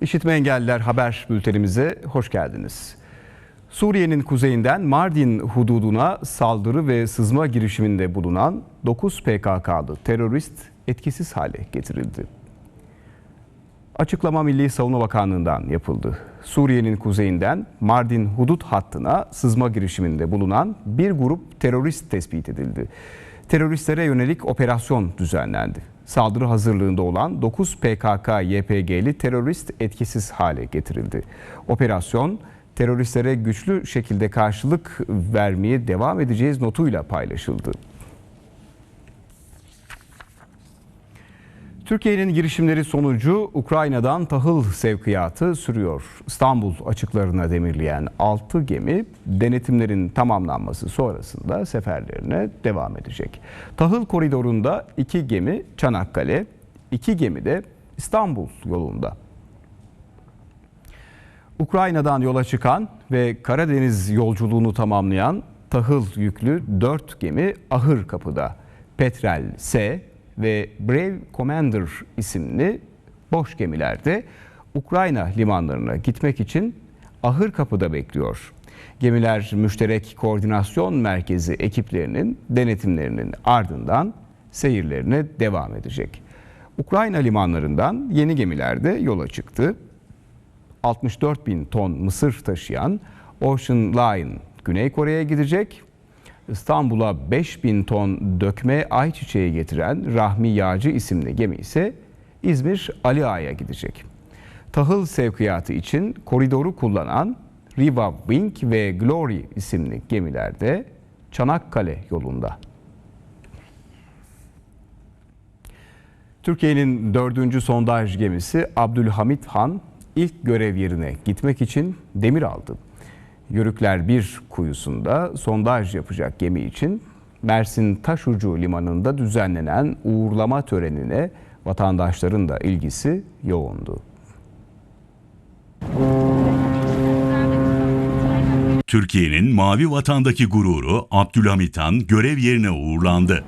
İşitme Engelliler Haber Bültenimize hoş geldiniz. Suriye'nin kuzeyinden Mardin hududuna saldırı ve sızma girişiminde bulunan 9 PKK'lı terörist etkisiz hale getirildi. Açıklama Milli Savunma Bakanlığı'ndan yapıldı. Suriye'nin kuzeyinden Mardin hudut hattına sızma girişiminde bulunan bir grup terörist tespit edildi. Teröristlere yönelik operasyon düzenlendi. Saldırı hazırlığında olan 9 PKK-YPG'li terörist etkisiz hale getirildi. Operasyon teröristlere güçlü şekilde karşılık vermeye devam edeceğiz notuyla paylaşıldı. Türkiye'nin girişimleri sonucu Ukrayna'dan tahıl sevkiyatı sürüyor. İstanbul açıklarına demirleyen 6 gemi denetimlerin tamamlanması sonrasında seferlerine devam edecek. Tahıl koridorunda 2 gemi Çanakkale, 2 gemi de İstanbul yolunda. Ukrayna'dan yola çıkan ve Karadeniz yolculuğunu tamamlayan tahıl yüklü 4 gemi ahır kapıda. Petrel S ve Brave Commander isimli boş gemilerde Ukrayna limanlarına gitmek için ahır kapıda bekliyor. Gemiler Müşterek Koordinasyon Merkezi ekiplerinin denetimlerinin ardından seyirlerine devam edecek. Ukrayna limanlarından yeni gemiler de yola çıktı. 64 bin ton mısır taşıyan Ocean Line Güney Kore'ye gidecek. İstanbul'a 5 bin ton dökme ayçiçeği getiren Rahmi Yağcı isimli gemi ise İzmir Ali Ağa'ya gidecek. Tahıl sevkiyatı için koridoru kullanan Riva Wing ve Glory isimli gemiler de Çanakkale yolunda. Türkiye'nin dördüncü sondaj gemisi Abdülhamit Han ilk görev yerine gitmek için demir aldı. Yörükler 1 kuyusunda sondaj yapacak gemi için Mersin Taşucu Limanı'nda düzenlenen uğurlama törenine vatandaşların da ilgisi yoğundu. Türkiye'nin mavi vatandaki gururu Abdülhamit Han görev yerine uğurlandı.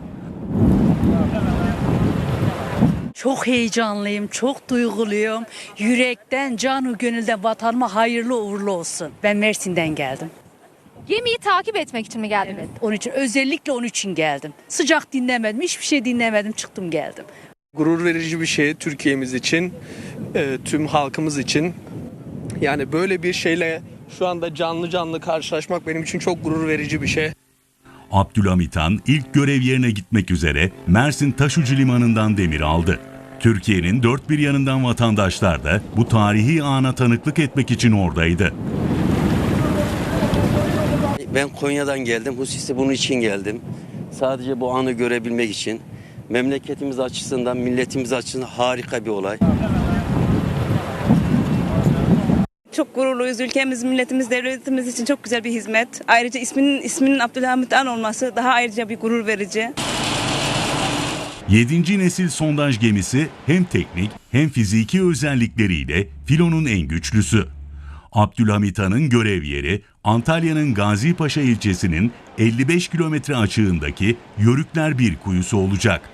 Çok heyecanlıyım, çok duyguluyum. Yürekten, canı gönülden vatanıma hayırlı uğurlu olsun. Ben Mersin'den geldim. Gemiyi takip etmek için mi geldiniz? Evet, onun için özellikle onun için geldim. Sıcak dinlemedim, hiçbir şey dinlemedim, çıktım geldim. Gurur verici bir şey Türkiye'miz için, e, tüm halkımız için. Yani böyle bir şeyle şu anda canlı canlı karşılaşmak benim için çok gurur verici bir şey. Abdülhamit Han ilk görev yerine gitmek üzere Mersin Taşucu Limanı'ndan demir aldı. Türkiye'nin dört bir yanından vatandaşlar da bu tarihi ana tanıklık etmek için oradaydı. Ben Konya'dan geldim. Hususi bunun için geldim. Sadece bu anı görebilmek için. Memleketimiz açısından, milletimiz açısından harika bir olay. Çok gururluyuz. Ülkemiz, milletimiz, devletimiz için çok güzel bir hizmet. Ayrıca isminin isminin Abdülhamit Han olması daha ayrıca bir gurur verici. 7. nesil sondaj gemisi hem teknik hem fiziki özellikleriyle filonun en güçlüsü. Abdülhamit Han'ın görev yeri Antalya'nın Gazipaşa ilçesinin 55 kilometre açığındaki Yörükler bir kuyusu olacak.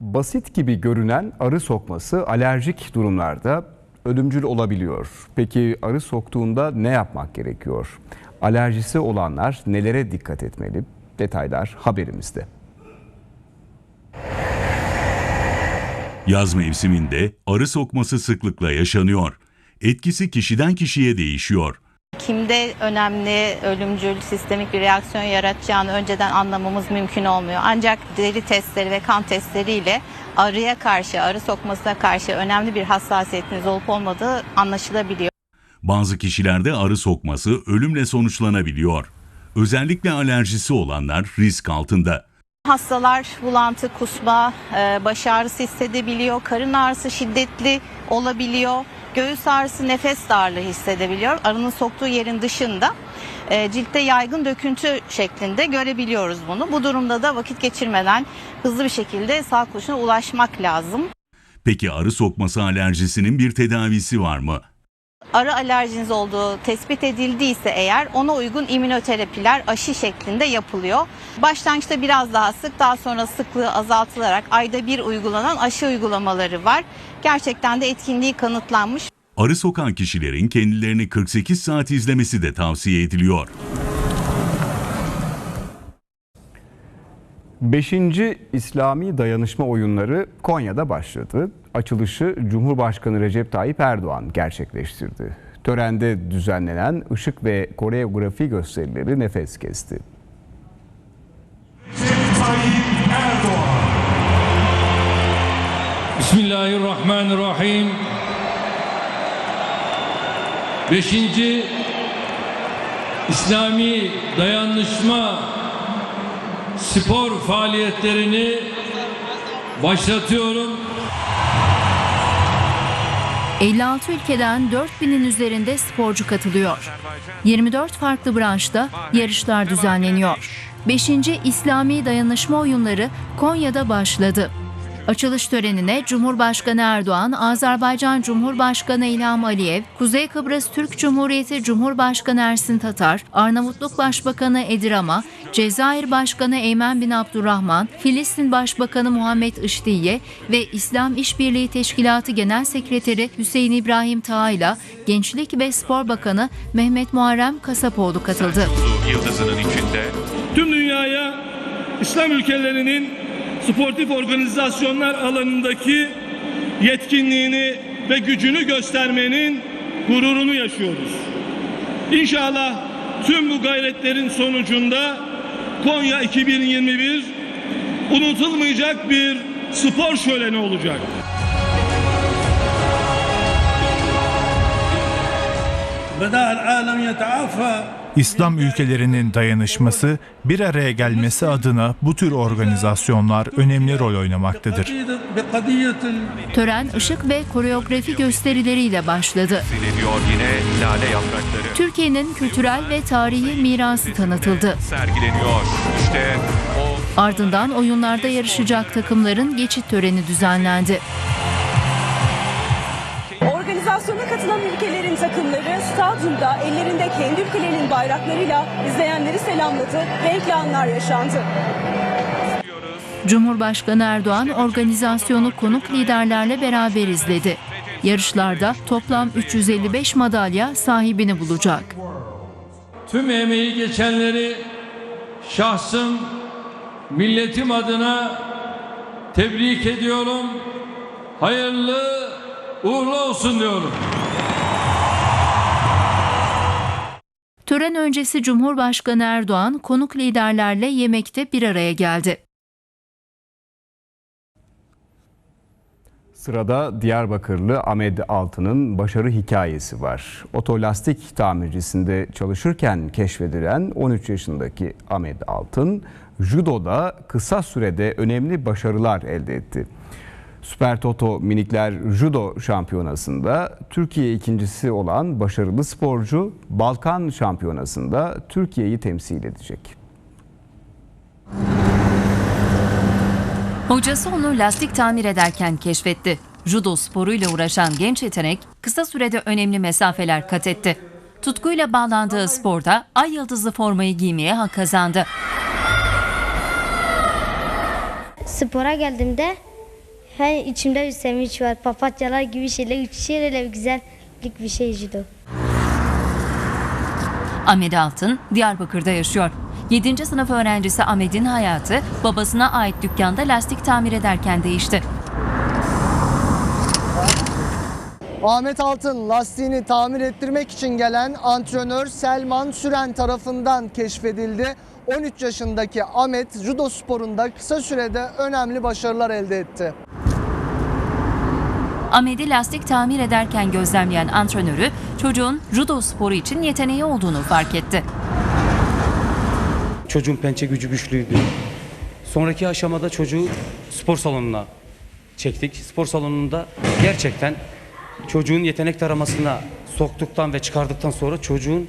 Basit gibi görünen arı sokması alerjik durumlarda ölümcül olabiliyor. Peki arı soktuğunda ne yapmak gerekiyor? Alerjisi olanlar nelere dikkat etmeli? Detaylar haberimizde. Yaz mevsiminde arı sokması sıklıkla yaşanıyor. Etkisi kişiden kişiye değişiyor. kimde önemli ölümcül sistemik bir reaksiyon yaratacağını önceden anlamamız mümkün olmuyor. Ancak deri testleri ve kan testleriyle arıya karşı, arı sokmasına karşı önemli bir hassasiyetiniz olup olmadığı anlaşılabiliyor. Bazı kişilerde arı sokması ölümle sonuçlanabiliyor. Özellikle alerjisi olanlar risk altında. Hastalar bulantı, kusma, e, baş ağrısı hissedebiliyor, karın ağrısı şiddetli olabiliyor, göğüs ağrısı, nefes darlığı hissedebiliyor. Arının soktuğu yerin dışında e, ciltte yaygın döküntü şeklinde görebiliyoruz bunu. Bu durumda da vakit geçirmeden hızlı bir şekilde sağlık kuruluşuna ulaşmak lazım. Peki arı sokması alerjisinin bir tedavisi var mı? Arı alerjiniz olduğu tespit edildiyse eğer ona uygun immünoterapiler aşı şeklinde yapılıyor. Başlangıçta biraz daha sık daha sonra sıklığı azaltılarak ayda bir uygulanan aşı uygulamaları var. Gerçekten de etkinliği kanıtlanmış. Arı sokan kişilerin kendilerini 48 saat izlemesi de tavsiye ediliyor. 5. İslami Dayanışma Oyunları Konya'da başladı. Açılışı Cumhurbaşkanı Recep Tayyip Erdoğan gerçekleştirdi. Törende düzenlenen ışık ve koreografi gösterileri nefes kesti. Bismillahirrahmanirrahim. Beşinci İslami dayanışma spor faaliyetlerini başlatıyorum. 56 ülkeden 4000'in üzerinde sporcu katılıyor. 24 farklı branşta yarışlar düzenleniyor. 5. İslami Dayanışma Oyunları Konya'da başladı. Açılış törenine Cumhurbaşkanı Erdoğan, Azerbaycan Cumhurbaşkanı İlham Aliyev, Kuzey Kıbrıs Türk Cumhuriyeti Cumhurbaşkanı Ersin Tatar, Arnavutluk Başbakanı Edirama, Cezayir Başkanı Eymen bin Abdurrahman, Filistin Başbakanı Muhammed Iştiye ve İslam İşbirliği Teşkilatı Genel Sekreteri Hüseyin İbrahim Tağayla Gençlik ve Spor Bakanı Mehmet Muharrem Kasapoğlu katıldı. Yıldızının içinde. Tüm dünyaya İslam ülkelerinin sportif organizasyonlar alanındaki yetkinliğini ve gücünü göstermenin gururunu yaşıyoruz. İnşallah tüm bu gayretlerin sonucunda Konya 2021 unutulmayacak bir spor şöleni olacak. İslam ülkelerinin dayanışması, bir araya gelmesi adına bu tür organizasyonlar önemli rol oynamaktadır. Tören ışık ve koreografi gösterileriyle başladı. Türkiye'nin kültürel ve tarihi mirası tanıtıldı. Sergileniyor. İşte o Ardından oyunlarda yarışacak takımların geçit töreni düzenlendi. Organizasyona katılan ülkelerin takımları stadyumda ellerinde kendi ülkelerinin bayraklarıyla izleyenleri selamladı. Renkli anlar yaşandı. Cumhurbaşkanı Erdoğan organizasyonu konuk liderlerle beraber izledi. Yarışlarda toplam 355 madalya sahibini bulacak. tüm emeği geçenleri şahsım milletim adına tebrik ediyorum. Hayırlı uğurlu olsun diyorum. Tören öncesi Cumhurbaşkanı Erdoğan konuk liderlerle yemekte bir araya geldi. Sırada Diyarbakırlı Ahmet Altı'nın başarı hikayesi var. Otolastik tamircisinde çalışırken keşfedilen 13 yaşındaki Ahmet Altın, judoda kısa sürede önemli başarılar elde etti. Süper Toto Minikler Judo Şampiyonası'nda Türkiye ikincisi olan başarılı sporcu Balkan Şampiyonası'nda Türkiye'yi temsil edecek. Hocası onu lastik tamir ederken keşfetti. Judo sporuyla uğraşan genç yetenek kısa sürede önemli mesafeler kat etti. Tutkuyla bağlandığı sporda ay yıldızlı formayı giymeye hak kazandı. Spora geldiğimde her içimde bir sevinç var. Papatyalar gibi şeyler uçuşuyor öyle bir güzellik bir şey judo. Ahmet Altın Diyarbakır'da yaşıyor. 7. sınıf öğrencisi Ahmet'in hayatı babasına ait dükkanda lastik tamir ederken değişti. Ahmet Altın lastiğini tamir ettirmek için gelen antrenör Selman Süren tarafından keşfedildi. 13 yaşındaki Ahmet judo sporunda kısa sürede önemli başarılar elde etti. Ahmet'i lastik tamir ederken gözlemleyen antrenörü çocuğun judo sporu için yeteneği olduğunu fark etti. Çocuğun pençe gücü güçlüydü. Sonraki aşamada çocuğu spor salonuna çektik. Spor salonunda gerçekten çocuğun yetenek taramasına soktuktan ve çıkardıktan sonra çocuğun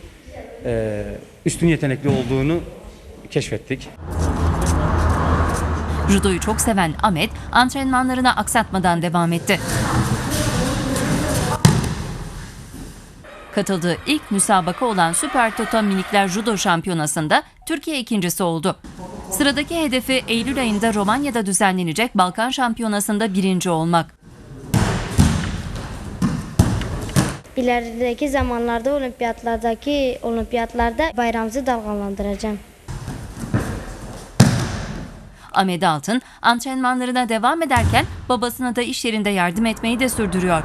eee, üstün yetenekli olduğunu keşfettik. Judoyu çok seven Ahmet antrenmanlarına aksatmadan devam etti. Katıldığı ilk müsabaka olan Süper Toto Minikler Judo Şampiyonası'nda Türkiye ikincisi oldu. Sıradaki hedefi Eylül ayında Romanya'da düzenlenecek Balkan Şampiyonası'nda birinci olmak. İlerideki zamanlarda olimpiyatlardaki olimpiyatlarda bayrağımızı dalgalandıracağım. Ahmet Altın antrenmanlarına devam ederken babasına da iş yerinde yardım etmeyi de sürdürüyor.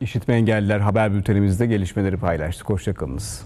İşitme engelliler haber bültenimizde gelişmeleri paylaştık. Hoşçakalınız.